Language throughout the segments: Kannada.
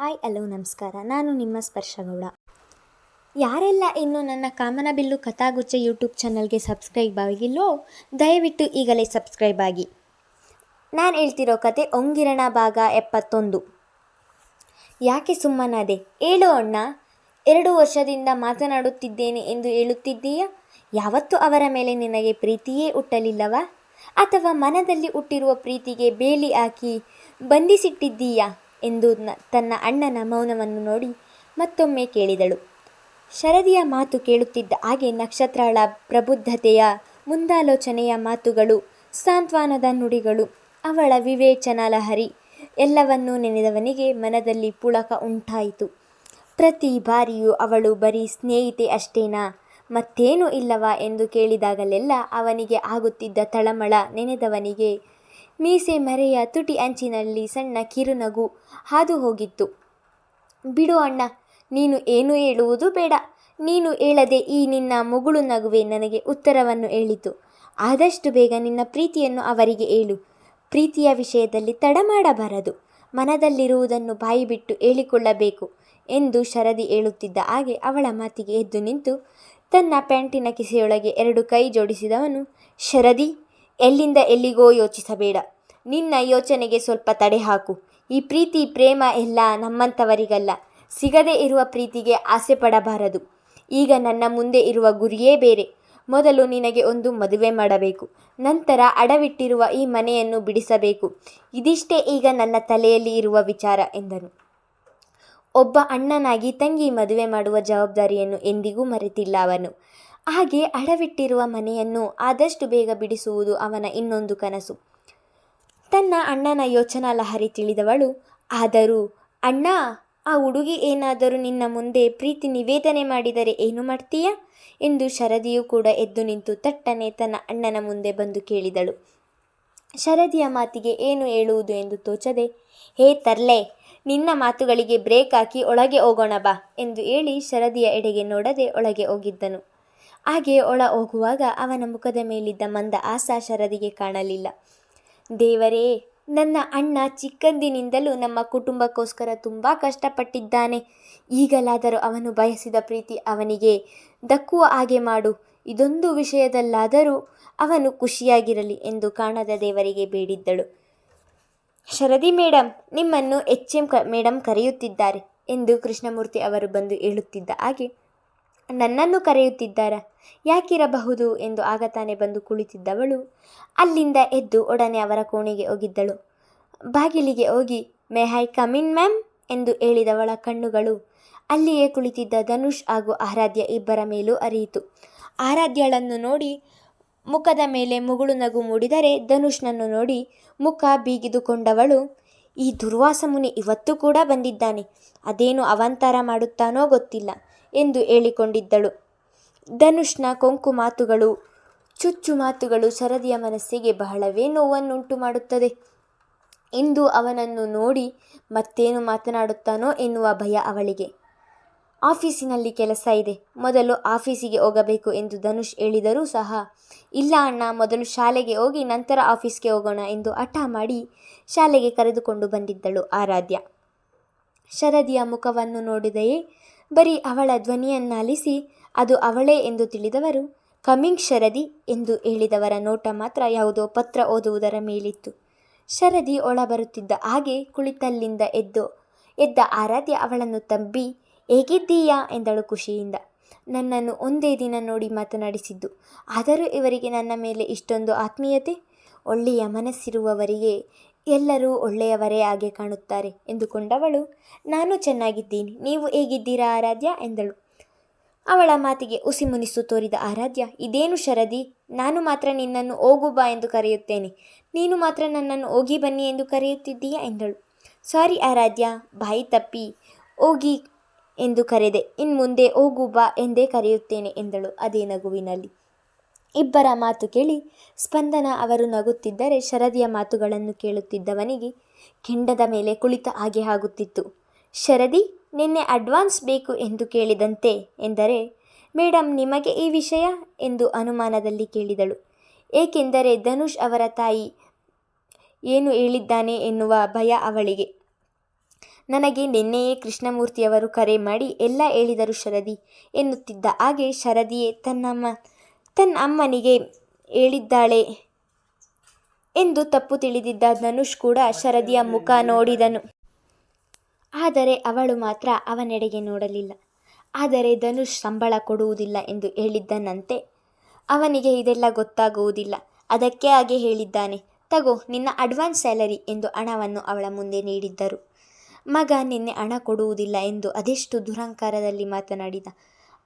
ಹಾಯ್ ಅಲೋ ನಮಸ್ಕಾರ. ನಾನು ನಿಮ್ಮ ಸ್ಪರ್ಶಗೌಡ. ಯಾರೆಲ್ಲ ಇನ್ನೂ ನನ್ನ ಕಾಮನಬಿಲ್ಲು ಕಥಾಗುಚ್ಚ ಯೂಟ್ಯೂಬ್ ಚಾನಲ್ಗೆ ಸಬ್ಸ್ಕ್ರೈಬ್ ಆಗಿಲ್ಲೋ, ದಯವಿಟ್ಟು ಈಗಲೇ ಸಬ್ಸ್ಕ್ರೈಬ್ ಆಗಿ. ನಾನು ಹೇಳ್ತಿರೋ ಕತೆ ಒಂಗಿರಣ ಭಾಗ ಎಪ್ಪತ್ತೊಂದು. ಯಾಕೆ ಸುಮ್ಮನಾದೆ? ಹೇಳು ಅಣ್ಣ, ಎರಡು ವರ್ಷದಿಂದ ಮಾತನಾಡುತ್ತಿದ್ದೇನೆ ಎಂದು ಹೇಳುತ್ತಿದ್ದೀಯಾ? ಯಾವತ್ತೂ ಅವರ ಮೇಲೆ ನಿನಗೆ ಪ್ರೀತಿಯೇ ಹುಟ್ಟಲಿಲ್ಲವಾ? ಅಥವಾ ಮನದಲ್ಲಿ ಹುಟ್ಟಿರುವ ಪ್ರೀತಿಗೆ ಬೇಲಿ ಹಾಕಿ ಬಂಧಿಸಿಟ್ಟಿದ್ದೀಯಾ? ಎಂದು ತನ್ನ ಅಣ್ಣನ ಮೌನವನ್ನು ನೋಡಿ ಮತ್ತೊಮ್ಮೆ ಕೇಳಿದಳು. ಶರದಿಯ ಮಾತು ಕೇಳುತ್ತಿದ್ದ ಹಾಗೆ ನಕ್ಷತ್ರಳ ಪ್ರಬುದ್ಧತೆಯ ಮುಂದಾಲೋಚನೆಯ ಮಾತುಗಳು, ಸಾಂತ್ವನದ ನುಡಿಗಳು, ಅವಳ ವಿವೇಚನ ಲಹರಿ ಎಲ್ಲವನ್ನೂ ನೆನೆದವನಿಗೆ ಮನದಲ್ಲಿ ಪುಳಕ ಉಂಟಾಯಿತು. ಪ್ರತಿ ಬಾರಿಯೂ ಅವಳು ಬರೀ ಸ್ನೇಹಿತೆ ಅಷ್ಟೇನಾ, ಮತ್ತೇನೂ ಇಲ್ಲವಾ ಎಂದು ಕೇಳಿದಾಗಲೆಲ್ಲ ಅವನಿಗೆ ಆಗುತ್ತಿದ್ದ ತಳಮಳ ನೆನೆದವನಿಗೆ ಮೀಸೆ ಮರೆಯ ತುಟಿ ಅಂಚಿನಲ್ಲಿ ಸಣ್ಣ ಕಿರುನಗು ಹಾದು ಹೋಗಿತ್ತು ಬಿಡು ಅಣ್ಣ, ನೀನು ಏನು ಹೇಳುವುದು ಬೇಡ. ನೀನು ಹೇಳದೆ ಈ ನಿನ್ನ ಮುಗುಳು ನಗುವೆ ನನಗೆ ಉತ್ತರವನ್ನು ಹೇಳಿತು. ಆದಷ್ಟು ಬೇಗ ನಿನ್ನ ಪ್ರೀತಿಯನ್ನು ಅವರಿಗೆ ಹೇಳು. ಪ್ರೀತಿಯ ವಿಷಯದಲ್ಲಿ ತಡ ಮಾಡಬಾರದು. ಮನದಲ್ಲಿರುವುದನ್ನು ಬಾಯಿ ಬಿಟ್ಟು ಹೇಳಿಕೊಳ್ಳಬೇಕು ಎಂದು ಶರದಿ ಹೇಳುತ್ತಿದ್ದ ಹಾಗೆ ಅವಳ ಮಾತಿಗೆ ಎದ್ದು ನಿಂತು ತನ್ನ ಪ್ಯಾಂಟಿನ ಕಿಸೆಯೊಳಗೆ ಎರಡು ಕೈ ಜೋಡಿಸಿದವನು, ಶರದಿ ಎಲ್ಲಿಂದ ಎಲ್ಲಿಗೋ ಯೋಚಿಸಬೇಡ. ನಿನ್ನ ಯೋಚನೆಗೆ ಸ್ವಲ್ಪ ತಡೆ ಹಾಕು. ಈ ಪ್ರೀತಿ, ಪ್ರೇಮ ಎಲ್ಲ ನಮ್ಮಂಥವರಿಗಲ್ಲ ಸಿಗದೇ ಇರುವ ಪ್ರೀತಿಗೆ ಆಸೆ ಪಡಬಾರದು. ಈಗ ನನ್ನ ಮುಂದೆ ಇರುವ ಗುರಿಯೇ ಬೇರೆ. ಮೊದಲು ನಿನಗೆ ಒಂದು ಮದುವೆ ಮಾಡಬೇಕು. ನಂತರ ಅಡವಿಟ್ಟಿರುವ ಈ ಮನೆಯನ್ನು ಬಿಡಿಸಬೇಕು. ಇದಿಷ್ಟೇ ಈಗ ನನ್ನ ತಲೆಯಲ್ಲಿ ಇರುವ ವಿಚಾರ, ಎಂದನು. ಒಬ್ಬ ಅಣ್ಣನಾಗಿ ತಂಗಿ ಮದುವೆ ಮಾಡುವ ಜವಾಬ್ದಾರಿಯನ್ನು ಎಂದಿಗೂ ಮರೆತಿಲ್ಲ ಅವನು. ಹಾಗೆ ಅಡವಿಟ್ಟಿರುವ ಮನೆಯನ್ನು ಆದಷ್ಟು ಬೇಗ ಬಿಡಿಸುವುದು ಅವನ ಇನ್ನೊಂದು ಕನಸು. ತನ್ನ ಅಣ್ಣನ ಯೋಚನಾ ಲಹರಿ ತಿಳಿದವಳು, ಆದರೂ ಅಣ್ಣ, ಆ ಹುಡುಗಿ ಏನಾದರೂ ನಿನ್ನ ಮುಂದೆ ಪ್ರೀತಿ ನಿವೇದನೆ ಮಾಡಿದರೆ ಏನು ಮಾಡ್ತೀಯ? ಎಂದು ಶರದಿಯು ಕೂಡ ಎದ್ದು ನಿಂತು ತಟ್ಟನೆ ತನ್ನ ಅಣ್ಣನ ಮುಂದೆ ಬಂದು ಕೇಳಿದಳು. ಶರದಿಯ ಮಾತಿಗೆ ಏನು ಹೇಳುವುದು ಎಂದು ತೋಚದೆ, ಹೇ ತರ್ಲೆ, ನಿನ್ನ ಮಾತುಗಳಿಗೆ ಬ್ರೇಕ್ ಹಾಕಿ ಒಳಗೆ ಹೋಗೋಣ ಬಾ ಎಂದು ಹೇಳಿ ಶರದಿಯ ಎಡೆಗೆ ನೋಡದೆ ಒಳಗೆ ಹೋಗಿದ್ದನು. ಹಾಗೆ ಒಳ ಹೋಗುವಾಗ ಅವನ ಮುಖದ ಮೇಲಿದ್ದ ಮಂದ ಆಸಾ ಶರದಿಗೆ ಕಾಣಲಿಲ್ಲ. ದೇವರೇ, ನನ್ನ ಅಣ್ಣ ಚಿಕ್ಕಂದಿನಿಂದಲೂ ನಮ್ಮ ಕುಟುಂಬಕ್ಕೋಸ್ಕರ ತುಂಬ ಕಷ್ಟಪಟ್ಟಿದ್ದಾನೆ. ಈಗಲಾದರೂ ಅವನು ಬಯಸಿದ ಪ್ರೀತಿ ಅವನಿಗೆ. ದಕ್ಕುವ ಹಾಗೆ ಮಾಡು. ಇದೊಂದು ವಿಷಯದಲ್ಲಾದರೂ ಅವನು ಖುಷಿಯಾಗಿರಲಿ ಎಂದು ಕಾಣದ ದೇವರಿಗೆ ಬೇಡಿದ್ದಳು. ಶರದಿ ಮೇಡಮ್ ನಿಮ್ಮನ್ನು ಎಚ್ ಎಂ ಕ ಮೇಡಮ್ ಕರೆಯುತ್ತಿದ್ದಾರೆ ಎಂದು ಕೃಷ್ಣಮೂರ್ತಿ ಅವರು ಬಂದು ಹೇಳುತ್ತಿದ್ದ ಹಾಗೆ ನನ್ನನ್ನು ಕರೆಯುತ್ತಿದ್ದಾರಾ? ಯಾಕಿರಬಹುದು ಎಂದು ಆಗ ತಾನೇ ಬಂದು ಕುಳಿತಿದ್ದವಳು. ಅಲ್ಲಿಂದ ಎದ್ದು ಒಡನೆ ಅವರ ಕೋಣೆಗೆ ಹೋಗಿದ್ದಳು. ಬಾಗಿಲಿಗೆ ಹೋಗಿ, ಮೇ ಹೈ ಕಮಿನ್ ಮ್ಯಾಮ್? ಎಂದು ಹೇಳಿದವಳ ಕಣ್ಣುಗಳು. ಅಲ್ಲಿಯೇ ಕುಳಿತಿದ್ದ ಧನುಷ್ ಹಾಗೂ ಆರಾಧ್ಯ ಇಬ್ಬರ ಮೇಲೂ ಅರಿಯಿತು. ಆರಾಧ್ಯಳನ್ನು ನೋಡಿ ಮುಖದ ಮೇಲೆ ಮುಗುಳು ನಗು ಮೂಡಿದರೆ ಧನುಷ್ನನ್ನು ನೋಡಿ ಮುಖ ಬೀಗಿದುಕೊಂಡವಳು. ಈ ದುರ್ವಾಸ ಮುನಿ ಇವತ್ತು ಕೂಡ ಬಂದಿದ್ದಾನೆ. ಅದೇನು ಅವಂತರ ಮಾಡುತ್ತಾನೋ ಗೊತ್ತಿಲ್ಲ. ಎಂದು ಹೇಳಿಕೊಂಡಿದ್ದಳು. ಧನುಷ್ನ ಕೊಂಕು ಮಾತುಗಳು, ಚುಚ್ಚು ಮಾತುಗಳು ಶರದಿಯ ಮನಸ್ಸಿಗೆ ಬಹಳವೇ ನೋವನ್ನುಂಟು ಮಾಡುತ್ತದೆ. ಇಂದು ಅವನನ್ನು ನೋಡಿ ಮತ್ತೇನು ಮಾತನಾಡುತ್ತಾನೋ ಎನ್ನುವ ಭಯ ಅವಳಿಗೆ. ಆಫೀಸಿನಲ್ಲಿ ಕೆಲಸ ಇದೆ. ಮೊದಲು ಆಫೀಸಿಗೆ ಹೋಗಬೇಕು ಎಂದು ಧನುಷ್ ಹೇಳಿದರೂ ಸಹ, ಇಲ್ಲ ಅಣ್ಣ, ಮೊದಲು ಶಾಲೆಗೆ ಹೋಗಿ ನಂತರ ಆಫೀಸ್ಗೆ ಹೋಗೋಣ ಎಂದು ಹಠ ಮಾಡಿ ಶಾಲೆಗೆ ಕರೆದುಕೊಂಡು ಬಂದಿದ್ದಳು ಆರಾಧ್ಯ. ಶರದಿಯ ಮುಖವನ್ನು ನೋಡಿದೆಯೇ ಬರೀ ಅವಳ ಧ್ವನಿಯನ್ನಾಲಿಸಿ ಅದು ಅವಳೇ ಎಂದು ತಿಳಿದವರು, ಕಮಿಂಗ್ ಶರದಿ ಎಂದು ಹೇಳಿದವರ ನೋಟ ಮಾತ್ರ ಯಾವುದೋ ಪತ್ರ ಓದುವುದರ ಮೇಲಿತ್ತು. ಶರದಿ ಒಳ ಬರುತ್ತಿದ್ದ ಹಾಗೆ ಕುಳಿತಲ್ಲಿಂದ ಎದ್ದು, ಎದ್ದ ಆರಾಧ್ಯ ಅವಳನ್ನು ತಂಬಿ, ಹೇಗಿದ್ದೀಯಾ? ಎಂದಳು ಖುಷಿಯಿಂದ. ನನ್ನನ್ನು ಒಂದೇ ದಿನ ನೋಡಿ ಮಾತನಾಡಿಸಿದ್ದು. ಆದರೂ ಇವರಿಗೆ ನನ್ನ ಮೇಲೆ ಇಷ್ಟೊಂದು ಆತ್ಮೀಯತೆ, ಒಳ್ಳೆಯ ಮನಸ್ಸಿರುವವರಿಗೆ ಎಲ್ಲರೂ ಒಳ್ಳೆಯವರೇ ಹಾಗೆ ಕಾಣುತ್ತಾರೆ ಎಂದುಕೊಂಡವಳು, ನಾನು ಚೆನ್ನಾಗಿದ್ದೀನಿ, ನೀವು ಹೇಗಿದ್ದೀರಾ ಆರಾಧ್ಯ? ಎಂದಳು. ಅವಳ ಮಾತಿಗೆ ಉಸಿಮುನಿಸು ತೋರಿದ ಆರಾಧ್ಯ, ಇದೇನು ಶರದಿ, ನಾನು ಮಾತ್ರ ನಿನ್ನನ್ನು ಹೋಗು ಬಾ ಎಂದು ಕರೆಯುತ್ತೇನೆ. ನೀನು ಮಾತ್ರ ನನ್ನನ್ನು ಹೋಗಿ ಬನ್ನಿ ಎಂದು ಕರೆಯುತ್ತಿದ್ದೀಯಾ? ಎಂದಳು. ಸಾರಿ ಆರಾಧ್ಯ, ಬಾಯಿ ತಪ್ಪಿ, ಹೋಗಿ ಎಂದು ಕರೆದೆ, ಇನ್ಮುಂದೆ ಹೋಗು ಬಾ ಎಂದೇ ಕರೆಯುತ್ತೇನೆ, ಎಂದಳು ಅದೇ ನಗುವಿನಲ್ಲಿ. ಇಬ್ಬರ ಮಾತು ಕೇಳಿ ಸ್ಪಂದನ ಅವರು ನಗುತ್ತಿದ್ದರೆ ಶರದಿಯ ಮಾತುಗಳನ್ನು ಕೇಳುತ್ತಿದ್ದವನಿಗೆ ಕೆಂಡದ ಮೇಲೆ ಕುಳಿತ ಹಾಗೆ ಆಗುತ್ತಿತ್ತು. ಶರದಿ, ನಿನ್ನೆ ಅಡ್ವಾನ್ಸ್ ಬೇಕು ಎಂದು ಕೇಳಿದಂತೆ ಎಂದರೆ ಮೇಡಮ್ ನಿಮಗೆ ಈ ವಿಷಯ? ಎಂದು ಅನುಮಾನದಲ್ಲಿ ಕೇಳಿದಳು. ಏಕೆಂದರೆ ಧನುಷ್ ಅವರ ತಾಯಿ ಏನು ಹೇಳಿದ್ದಾನೆ ಎನ್ನುವ ಭಯ ಅವಳಿಗೆ. ನನಗೆ ನಿನ್ನೆಯೇ ಕೃಷ್ಣಮೂರ್ತಿಯವರು ಕರೆ ಮಾಡಿ ಎಲ್ಲ ಹೇಳಿದರು ಶರದಿ ಎನ್ನುತ್ತಿದ್ದ ಹಾಗೆ ಶರದಿಯೇ ತನ್ನಮ್ಮ ತನ್ನ ಅಮ್ಮನಿಗೆ ಹೇಳಿದ್ದಾಳೆ ಎಂದು ತಪ್ಪು ತಿಳಿದಿದ್ದ ಧನುಷ್ ಕೂಡ ಶರದಿಯ ಮುಖ ನೋಡಿದನು. ಆದರೆ ಅವಳು ಮಾತ್ರ ಅವನೆಡೆಗೆ ನೋಡಲಿಲ್ಲ. ಆದರೆ ಧನುಷ್ ಸಂಬಳ ಕೊಡುವುದಿಲ್ಲ ಎಂದು ಹೇಳಿದ್ದನಂತೆ ಅವನಿಗೆ ಇದೆಲ್ಲ ಗೊತ್ತಾಗುವುದಿಲ್ಲ. ಅದಕ್ಕೆ ಹಾಗೆ ಹೇಳಿದ್ದಾನೆ, ತಗೋ, ನಿನ್ನ ಅಡ್ವಾನ್ಸ್ ಸ್ಯಾಲರಿ ಎಂದು ಹಣವನ್ನು ಅವಳ ಮುಂದೆ ನೀಡಿದ್ದರು. ಮಗ ನಿನ್ನೆ ಹಣ ಕೊಡುವುದಿಲ್ಲ ಎಂದು ಅದೆಷ್ಟು ದುರಂಕಾರದಲ್ಲಿ ಮಾತನಾಡಿದ.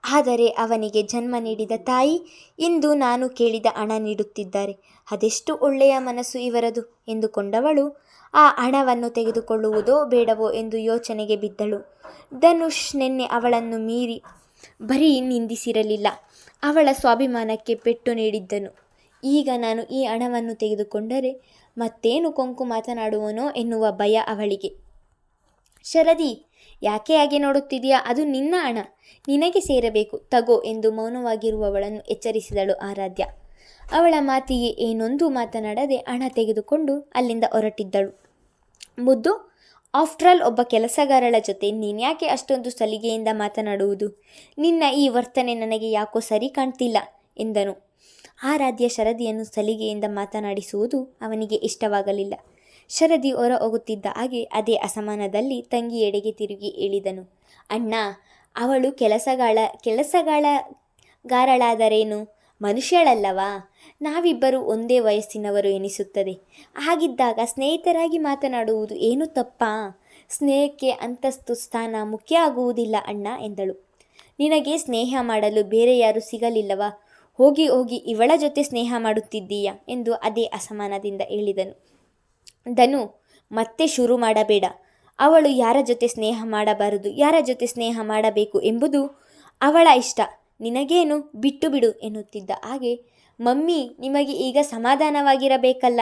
ಆದರೆ ಅವನಿಗೆ ಜನ್ಮ ನೀಡಿದ ತಾಯಿ ಇಂದು ನಾನು ಕೇಳಿದ ಹಣ ನೀಡುತ್ತಿದ್ದಾರೆ. ಅದೆಷ್ಟು ಒಳ್ಳೆಯ ಮನಸ್ಸು ಇವರದು ಎಂದುಕೊಂಡವಳು. ಆ ಹಣವನ್ನು ತೆಗೆದುಕೊಳ್ಳುವುದೋ ಬೇಡವೋ ಎಂದು ಯೋಚನೆಗೆ ಬಿದ್ದಳು. ಧನುಷ್ ನಿನ್ನೆ ಅವಳನ್ನು ಮೀರಿ ಬರೀ ನಿಂದಿಸಿರಲಿಲ್ಲ. ಅವಳ ಸ್ವಾಭಿಮಾನಕ್ಕೆ ಪೆಟ್ಟು ನೀಡಿದ್ದನು. ಈಗ ನಾನು ಈ ಹಣವನ್ನು ತೆಗೆದುಕೊಂಡರೆ ಮತ್ತೇನು ಕೊಂಕು ಮಾತನಾಡುವನೋ ಎನ್ನುವ ಭಯ ಅವಳಿಗೆ. ಶರದಿ ಯಾಕೆ ಹಾಗೆ ನೋಡುತ್ತಿದೆಯಾ ಅದು ನಿನ್ನ ಹಣ. ನಿನಗೆ ಸೇರಬೇಕು. ತಗೋ ಎಂದು ಮೌನವಾಗಿರುವವಳನ್ನು ಎಚ್ಚರಿಸಿದಳು ಆರಾಧ್ಯ. ಅವಳ ಮಾತಿಗೆ ಏನೊಂದು ಮಾತನಾಡದೆ ಹಣ ತೆಗೆದುಕೊಂಡು ಅಲ್ಲಿಂದ ಹೊರಟಿದ್ದಳು. ಮುದ್ದು, ಆಫ್ಟರ್ ಆಲ್ ಒಬ್ಬ ಕೆಲಸಗಾರಳ ಜೊತೆ ನೀನ್ಯಾಕೆ ಅಷ್ಟೊಂದು ಸಲಿಗೆಯಿಂದ ಮಾತನಾಡುವುದು? ನಿನ್ನ ಈ ವರ್ತನೆ ನನಗೆ ಯಾಕೋ ಸರಿ ಕಾಣ್ತಿಲ್ಲ, ಎಂದನು. ಆರಾಧ್ಯ ಶರದಿಯನ್ನು ಸಲಿಗೆಯಿಂದ ಮಾತನಾಡಿಸುವುದು ಅವನಿಗೆ ಇಷ್ಟವಾಗಲಿಲ್ಲ. ಶರದಿ ಹೊರ ಹೋಗುತ್ತಿದ್ದ ಹಾಗೆ ಅದೇ ಅಸಮಾನದಲ್ಲಿ ಎಡೆಗೆ ತಿರುಗಿ ಇಳಿದನು. ಅಣ್ಣ, ಅವಳು ಕೆಲಸಗಾಳ ಗಾರಳಾದರೇನು ಮನುಷ್ಯಳಲ್ಲವಾ? ನಾವಿಬ್ಬರು ಒಂದೇ ವಯಸ್ಸಿನವರು ಎನಿಸುತ್ತದೆ. ಹಾಗಿದ್ದಾಗ ಸ್ನೇಹಿತರಾಗಿ ಮಾತನಾಡುವುದು ಏನು ತಪ್ಪಾ? ಸ್ನೇಹಕ್ಕೆ ಅಂತಸ್ತು ಸ್ಥಾನ ಮುಖ್ಯ ಆಗುವುದಿಲ್ಲ ಅಣ್ಣ, ಎಂದಳು. ನಿನಗೆ ಸ್ನೇಹ ಮಾಡಲು ಬೇರೆ ಯಾರು ಸಿಗಲಿಲ್ಲವಾ? ಹೋಗಿ ಹೋಗಿ ಇವಳ ಜೊತೆ ಸ್ನೇಹ ಮಾಡುತ್ತಿದ್ದೀಯಾ? ಎಂದು ಅದೇ ಅಸಮಾನದಿಂದ ಹೇಳಿದನು ಧನು, ಮತ್ತೆ ಶುರು ಮಾಡಬೇಡ. ಅವಳು ಯಾರ ಜೊತೆ ಸ್ನೇಹ ಮಾಡಬಾರದು, ಯಾರ ಜೊತೆ ಸ್ನೇಹ ಮಾಡಬೇಕು ಎಂಬುದು ಅವಳ ಇಷ್ಟ. ನಿನಗೇನು? ಬಿಟ್ಟು ಬಿಡು ಎನ್ನುತ್ತಿದ್ದ ಹಾಗೆ, ಮಮ್ಮಿ, ನಿಮಗೆ ಈಗ ಸಮಾಧಾನವಾಗಿರಬೇಕಲ್ಲ?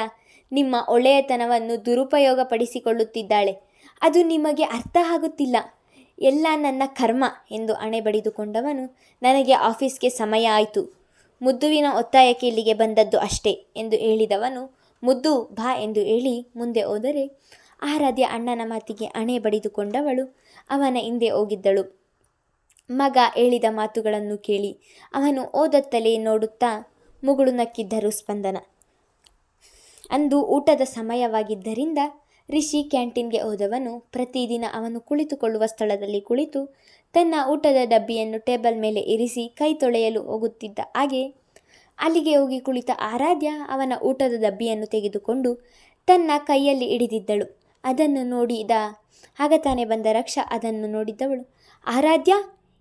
ನಿಮ್ಮ ಒಳ್ಳೆಯತನವನ್ನು ದುರುಪಯೋಗಪಡಿಸಿಕೊಳ್ಳುತ್ತಿದ್ದಾಳೆ. ಅದು ನಿಮಗೆ ಅರ್ಥ ಆಗುತ್ತಿಲ್ಲ. ಎಲ್ಲ ನನ್ನ ಕರ್ಮ ಎಂದು ಅಣೆ ಬಡಿದುಕೊಂಡವನು, ನನಗೆ ಆಫೀಸ್ಗೆ ಸಮಯ ಆಯಿತು. ಮುದ್ದುವಿನ ಒತ್ತಾಯಕ್ಕೆ ಇಲ್ಲಿಗೆ ಬಂದದ್ದು ಅಷ್ಟೇ ಎಂದು ಹೇಳಿದವನು ಮುದ್ದು ಬಾ ಎಂದು ಹೇಳಿ ಮುಂದೆ ಹೋದರೆ ಆರಾಧ್ಯ ಅಣ್ಣನ ಮಾತಿಗೆ ಅಣೆ ಬಡಿದುಕೊಂಡವಳು. ಅವನ ಹಿಂದೆ ಹೋಗಿದ್ದಳು. ಮಗ ಹೇಳಿದ ಮಾತುಗಳನ್ನು ಕೇಳಿ ಅವನು ಓದತ್ತಲೇ ನೋಡುತ್ತಾ ಮುಗುಳು ನಕ್ಕಿದ್ದರು ಸ್ಪಂದನ. ಅಂದು ಊಟದ ಸಮಯವಾಗಿದ್ದರಿಂದ ರಿಷಿ ಕ್ಯಾಂಟೀನ್ಗೆ ಹೋದವನು ಪ್ರತಿದಿನ ಅವನು ಕುಳಿತುಕೊಳ್ಳುವ ಸ್ಥಳದಲ್ಲಿ ಕುಳಿತು ತನ್ನ ಊಟದ ಡಬ್ಬಿಯನ್ನು ಟೇಬಲ್ ಮೇಲೆ ಇರಿಸಿ ಕೈ ತೊಳೆಯಲು ಹೋಗುತ್ತಿದ್ದ ಹಾಗೆ ಅಲ್ಲಿಗೆ ಹೋಗಿ ಕುಳಿತ ಆರಾಧ್ಯ ಅವನ ಊಟದ ಡಬ್ಬಿಯನ್ನು ತೆಗೆದುಕೊಂಡು ತನ್ನ ಕೈಯಲ್ಲಿ ಹಿಡಿದಿದ್ದಳು. ಅದನ್ನು ನೋಡಿದ ಆಗ ತಾನೇ ಬಂದ ರಕ್ಷ ಅದನ್ನು ನೋಡಿದ್ದವಳು. ಆರಾಧ್ಯ,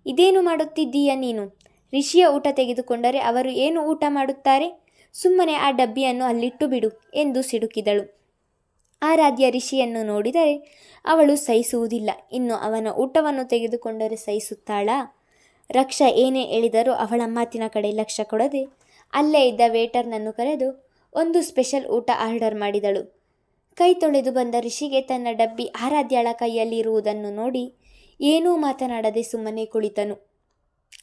ಇದೇನು ಮಾಡುತ್ತಿದ್ದೀಯ ನೀನು? ರಿಷಿಯ ಊಟ ತೆಗೆದುಕೊಂಡರೆ ಅವರು ಏನು ಊಟ ಮಾಡುತ್ತಾರೆ? ಸುಮ್ಮನೆ ಆ ಡಬ್ಬಿಯನ್ನು ಅಲ್ಲಿಟ್ಟು ಬಿಡು ಎಂದು ಸಿಡುಕಿದಳು. ಆರಾಧ್ಯ ರಿಷಿಯನ್ನು ನೋಡಿದರೆ ಅವಳು ಸಹಿಸುವುದಿಲ್ಲ. ಇನ್ನು ಅವನ ಊಟವನ್ನು ತೆಗೆದುಕೊಂಡರೆ ಸಹಿಸುತ್ತಾಳಾ? ರಕ್ಷ ಏನೇ ಹೇಳಿದರೂ ಅವಳ ಮಾತಿನ ಕಡೆ ಲಕ್ಷ್ಯ ಕೊಡದೆ ಅಲ್ಲೇ ಇದ್ದ ವೇಟರ್ನನ್ನು ಕರೆದು ಒಂದು ಸ್ಪೆಷಲ್ ಊಟ ಆರ್ಡರ್ ಮಾಡಿದಳು. ಕೈ ತೊಳೆದು ಬಂದ ಋಷಿಗೆ ತನ್ನ ಡಬ್ಬಿ ಆರಾಧ್ಯಳ ಕೈಯಲ್ಲಿರುವುದನ್ನು ನೋಡಿ ಏನೂ ಮಾತನಾಡದೆ ಸುಮ್ಮನೆ ಕುಳಿತನು.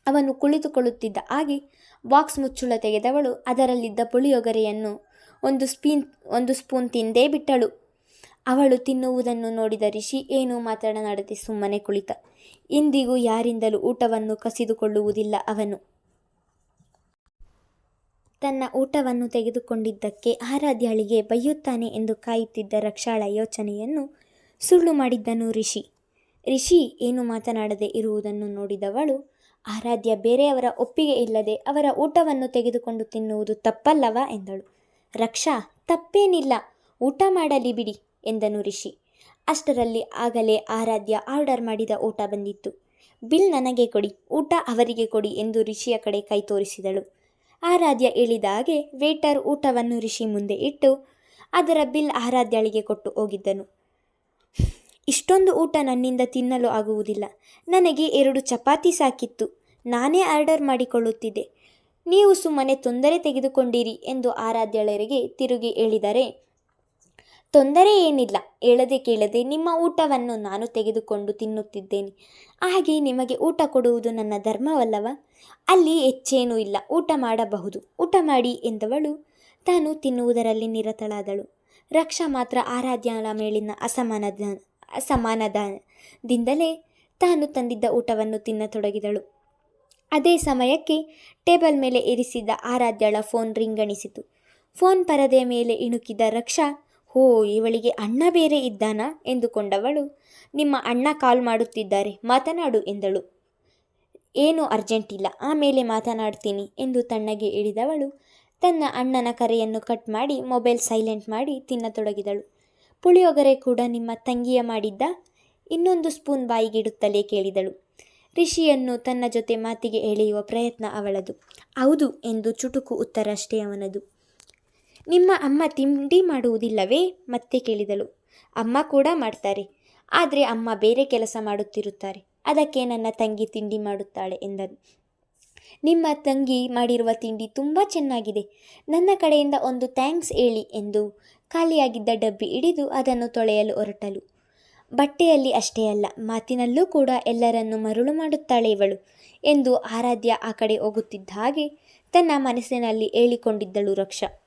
ಅವನು ಕುಳಿತುಕೊಳ್ಳುತ್ತಿದ್ದ ಹಾಗೆ ಬಾಕ್ಸ್ ಮುಚ್ಚುಳ ತೆಗೆದವಳು ಅದರಲ್ಲಿದ್ದ ಪುಳಿಯೊಗರೆಯನ್ನು ಒಂದು ಸ್ಪೀನ್, ಒಂದು ಸ್ಪೂನ್ ತಿಂದೇ ಬಿಟ್ಟಳು. ಅವಳು ತಿನ್ನುವುದನ್ನು ನೋಡಿದ ರಿಷಿ ಏನೂ ಮಾತನಾಡದೆ ಸುಮ್ಮನೆ ಕುಳಿತ. ಇಂದಿಗೂ ಯಾರಿಂದಲೂ ಊಟವನ್ನು ಕಸಿದುಕೊಳ್ಳುವುದಿಲ್ಲ ಅವನು. ತನ್ನ ಊಟವನ್ನು ತೆಗೆದುಕೊಂಡಿದ್ದಕ್ಕೆ ಆರಾಧ್ಯಳಿಗೆ ಬೈಯುತ್ತಾನೆ ಎಂದು ಕಾಯುತ್ತಿದ್ದ ರಕ್ಷಾಳ ಯೋಚನೆಯನ್ನು ಸುಳ್ಳು ಮಾಡಿದ್ದನು ರಿಷಿ. ರಿಷಿ ಏನು ಮಾತನಾಡದೆ ಇರುವುದನ್ನು ನೋಡಿದವಳು, ಆರಾಧ್ಯ ಬೇರೆಯವರ ಒಪ್ಪಿಗೆ ಇಲ್ಲದೆ ಅವರ ಊಟವನ್ನು ತೆಗೆದುಕೊಂಡು ತಿನ್ನುವುದು ತಪ್ಪಲ್ಲವ ಎಂದಳು. ರಕ್ಷಾ, ತಪ್ಪೇನಿಲ್ಲ, ಊಟ ಮಾಡಲಿ ಬಿಡಿ ಎಂದನು ರಿಷಿ. ಅಷ್ಟರಲ್ಲಿ ಆಗಲೇ ಆರಾಧ್ಯ ಆರ್ಡರ್ ಮಾಡಿದ ಊಟ ಬಂದಿತ್ತು. ಬಿಲ್ ನನಗೆ ಕೊಡಿ, ಊಟ ಅವರಿಗೆ ಕೊಡಿ ಎಂದು ರಿಷಿಯ ಕಡೆ ಕೈ ತೋರಿಸಿದಳು. ಆರಾಧ್ಯ ಇಳಿದಾಗೆ ವೇಟರ್ ಊಟವನ್ನು ರಿಷಿ ಮುಂದೆ ಇಟ್ಟು ಅದರ ಬಿಲ್ ಆರಾಧ್ಯಳಿಗೆ ಕೊಟ್ಟು ಹೋಗಿದ್ದನು. ಇಷ್ಟೊಂದು ಊಟ ನನ್ನಿಂದ ತಿನ್ನಲು ಆಗುವುದಿಲ್ಲ. ನನಗೆ ಎರಡು ಚಪಾತಿ ಸಾಕಿತ್ತು. ನಾನೇ ಆರ್ಡರ್ ಮಾಡಿಕೊಳ್ಳುತ್ತಿದ್ದೆ. ನೀವು ಸುಮ್ಮನೆ ತೊಂದರೆ ತೆಗೆದುಕೊಂಡಿರಿ ಎಂದು ಆರಾಧ್ಯಳರಿಗೆ ತಿರುಗಿ ಹೇಳಿದರೆ ತೊಂದರೆ ಏನಿಲ್ಲ. ಹೇಳದೆ ಕೇಳದೆ ನಿಮ್ಮ ಊಟವನ್ನು ನಾನು ತೆಗೆದುಕೊಂಡು ತಿನ್ನುತ್ತಿದ್ದೇನೆ. ಹಾಗೆ ನಿಮಗೆ ಊಟ ಕೊಡುವುದು ನನ್ನ ಧರ್ಮವಲ್ಲವ? ಅಲ್ಲಿ ಹೆಚ್ಚೇನೂ ಇಲ್ಲ. ಊಟ ಮಾಡಬಹುದು. ಊಟ ಮಾಡಿ ಎಂದವಳು ತಾನು ತಿನ್ನುವುದರಲ್ಲಿ ನಿರತಳಾದಳು. ರಕ್ಷಾ ಮಾತ್ರ ಆರಾಧ್ಯಳ ಮೇಲಿನ ಅಸಮಾನದ, ಅಸಮಾನದಿಂದಲೇ ತಾನು ತಂದಿದ್ದ ಊಟವನ್ನು ತಿನ್ನತೊಡಗಿದಳು. ಅದೇ ಸಮಯಕ್ಕೆ ಟೇಬಲ್ ಮೇಲೆ ಇರಿಸಿದ್ದ ಆರಾಧ್ಯಳ ಫೋನ್ ರಿಂಗಣಿಸಿತು ಫೋನ್ ಪರದೆಯ ಮೇಲೆ ಇಣುಕಿದ ರಕ್ಷಾ ಹೋ ಇವಳಿಗೆ ಅಣ್ಣ ಬೇರೆ ಇದ್ದಾನಾ? ಎಂದುಕೊಂಡವಳು. ನಿಮ್ಮ ಅಣ್ಣ ಕಾಲ್ ಮಾಡುತ್ತಿದ್ದಾರೆ, ಮಾತನಾಡು ಎಂದಳು. ಏನು ಅರ್ಜೆಂಟ್ ಇಲ್ಲ ಆಮೇಲೆ ಮಾತನಾಡ್ತೀನಿ ಎಂದು ತಣ್ಣಗೆ ಇಳಿದವಳು ತನ್ನ ಅಣ್ಣನ ಕರೆಯನ್ನು ಕಟ್ ಮಾಡಿ, ಮೊಬೈಲ್ ಸೈಲೆಂಟ್ ಮಾಡಿ ತಿನ್ನತೊಡಗಿದಳು. ಪುಳಿಯೊಗರೆ ಕೂಡ ನಿಮ್ಮ ತಂಗಿಯ ಮಾಡಿದ್ದ? ಇನ್ನೊಂದು ಸ್ಪೂನ್ ಬಾಯಿಗಿಡುತ್ತಲೇ ಕೇಳಿದಳು. ರಿಷಿಯನ್ನು ತನ್ನ ಜೊತೆ ಮಾತಿಗೆ ಎಳೆಯುವ ಪ್ರಯತ್ನ ಅವಳದು. ಹೌದು ಎಂದು ಚುಟುಕು ಉತ್ತರಷ್ಟೇ ಅವನದು. ನಿಮ್ಮ ಅಮ್ಮ ತಿಂಡಿ ಮಾಡುವುದಿಲ್ಲವೇ? ಮತ್ತೆ ಕೇಳಿದಳು. ಅಮ್ಮ ಕೂಡ ಮಾಡ್ತಾರೆ. ಆದರೆ ಅಮ್ಮ ಬೇರೆ ಕೆಲಸ ಮಾಡುತ್ತಿರುತ್ತಾರೆ. ಅದಕ್ಕೆ ನನ್ನ ತಂಗಿ ತಿಂಡಿ ಮಾಡುತ್ತಾಳೆ ಎಂದನು. ನಿಮ್ಮ ತಂಗಿ ಮಾಡಿರುವ ತಿಂಡಿ ತುಂಬ ಚೆನ್ನಾಗಿದೆ. ನನ್ನ ಕಡೆಯಿಂದ ಒಂದು ಥ್ಯಾಂಕ್ಸ್ ಹೇಳಿ ಎಂದು ಖಾಲಿಯಾಗಿದ್ದ ಡಬ್ಬಿ ಹಿಡಿದು ಅದನ್ನು ತೊಳೆಯಲು ಹೊರಟಳು. ಬಟ್ಟೆಯಲ್ಲಿ ಅಷ್ಟೇ ಅಲ್ಲ, ಮಾತಿನಲ್ಲೂ ಕೂಡ ಎಲ್ಲರನ್ನು ಮರುಳು ಮಾಡುತ್ತಾಳೆ ಇವಳು ಎಂದು ಆರಾಧ್ಯ ಆ ಕಡೆ ಹೋಗುತ್ತಿದ್ದ ಹಾಗೆ ತನ್ನ ಮನಸ್ಸಿನಲ್ಲಿ ಹೇಳಿಕೊಂಡಿದ್ದಳು ರಕ್ಷಾ.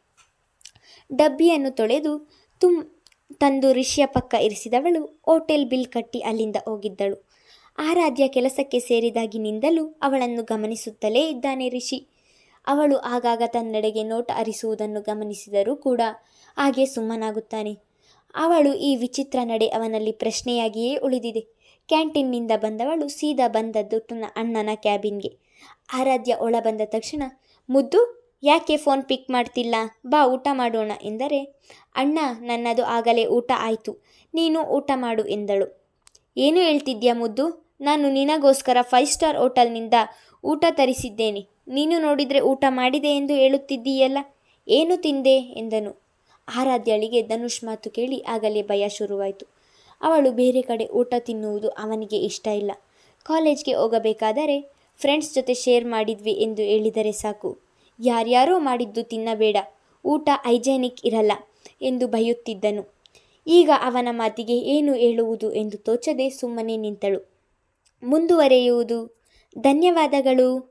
ಡಬ್ಬಿಯನ್ನು ತೊಳೆದು ತುಂ, ತಂದು ರಿಷಿಯ ಪಕ್ಕ ಇರಿಸಿದವಳು ಹೋಟೆಲ್ ಬಿಲ್ ಕಟ್ಟಿ ಅಲ್ಲಿಂದ ಹೋಗಿದ್ದಳು. ಆರಾಧ್ಯ ಕೆಲಸಕ್ಕೆ ಸೇರಿದಾಗಿನಿಂದಲೂ ಅವಳನ್ನು ಗಮನಿಸುತ್ತಲೇ ಇದ್ದಾನೆ ರಿಷಿ. ಅವಳು ಆಗಾಗ ತನ್ನೆಡೆಗೆ ನೋಟ ಅರಿಸುವುದನ್ನು ಗಮನಿಸಿದರೂ ಕೂಡ ಹಾಗೆ ಸುಮ್ಮನಾಗುತ್ತಾನೆ. ಅವಳು ಈ ವಿಚಿತ್ರ ನಡೆ ಅವನಲ್ಲಿ ಪ್ರಶ್ನೆಯಾಗಿಯೇ ಉಳಿದಿದೆ. ಕ್ಯಾಂಟೀನ್ನಿಂದ ಬಂದವಳು ಸೀದಾ ಬಂದದ್ದು ತನ್ನ ಅಣ್ಣನ ಕ್ಯಾಬಿನ್ಗೆ. ಆರಾಧ್ಯ ಒಳ ಬಂದ ತಕ್ಷಣ, ಮುದ್ದು ಯಾಕೆ ಫೋನ್ ಪಿಕ್ ಮಾಡ್ತಿಲ್ಲ? ಬಾ, ಊಟ ಮಾಡೋಣ ಎಂದರೆ, ಅಣ್ಣ, ನನ್ನದು ಆಗಲೇ ಊಟ ಆಯಿತು. ನೀನು ಊಟ ಮಾಡು ಎಂದಳು. ಏನು ಹೇಳ್ತಿದ್ಯಾ ಮುದ್ದು? ನಾನು ನಿನಗೋಸ್ಕರ ಫೈವ್ ಸ್ಟಾರ್ ಹೋಟೆಲ್ನಿಂದ ಊಟ ತರಿಸಿದ್ದೇನೆ. ನೀನು ನೋಡಿದರೆ ಊಟ ಮಾಡಿದೆ ಎಂದು ಹೇಳುತ್ತಿದ್ದೀಯಲ್ಲ? ಏನು ತಿಂದೆ? ಎಂದನು. ಆರಾಧ್ಯಳಿಗೆ ಧನುಷ್ ಮಾತು ಕೇಳಿ ಆಗಲೇ ಭಯ ಶುರುವಾಯಿತು. ಅವಳು ಬೇರೆ ಕಡೆ ಊಟ ತಿನ್ನುವುದು ಅವನಿಗೆ ಇಷ್ಟ ಇಲ್ಲ. ಕಾಲೇಜ್ಗೆ ಹೋಗಬೇಕಾದರೆ ಫ್ರೆಂಡ್ಸ್ ಜೊತೆ ಶೇರ್ ಮಾಡಿದ್ವಿ ಎಂದು ಹೇಳಿದರೆ ಸಾಕು. ಯಾರ್ಯಾರೋ ಮಾಡಿದ್ದು ತಿನ್ನಬೇಡ. ಊಟ ಹೈಜೆನಿಕ್ ಇರಲ್ಲ ಎಂದು ಬೈಯುತ್ತಿದ್ದನು. ಈಗ ಅವನ ಮಾತಿಗೆ ಏನು ಹೇಳುವುದು ಎಂದು ತೋಚದೆ ಸುಮ್ಮನೆ ನಿಂತಳು. ಮುಂದುವರೆಯುವುದು. ಧನ್ಯವಾದಗಳು.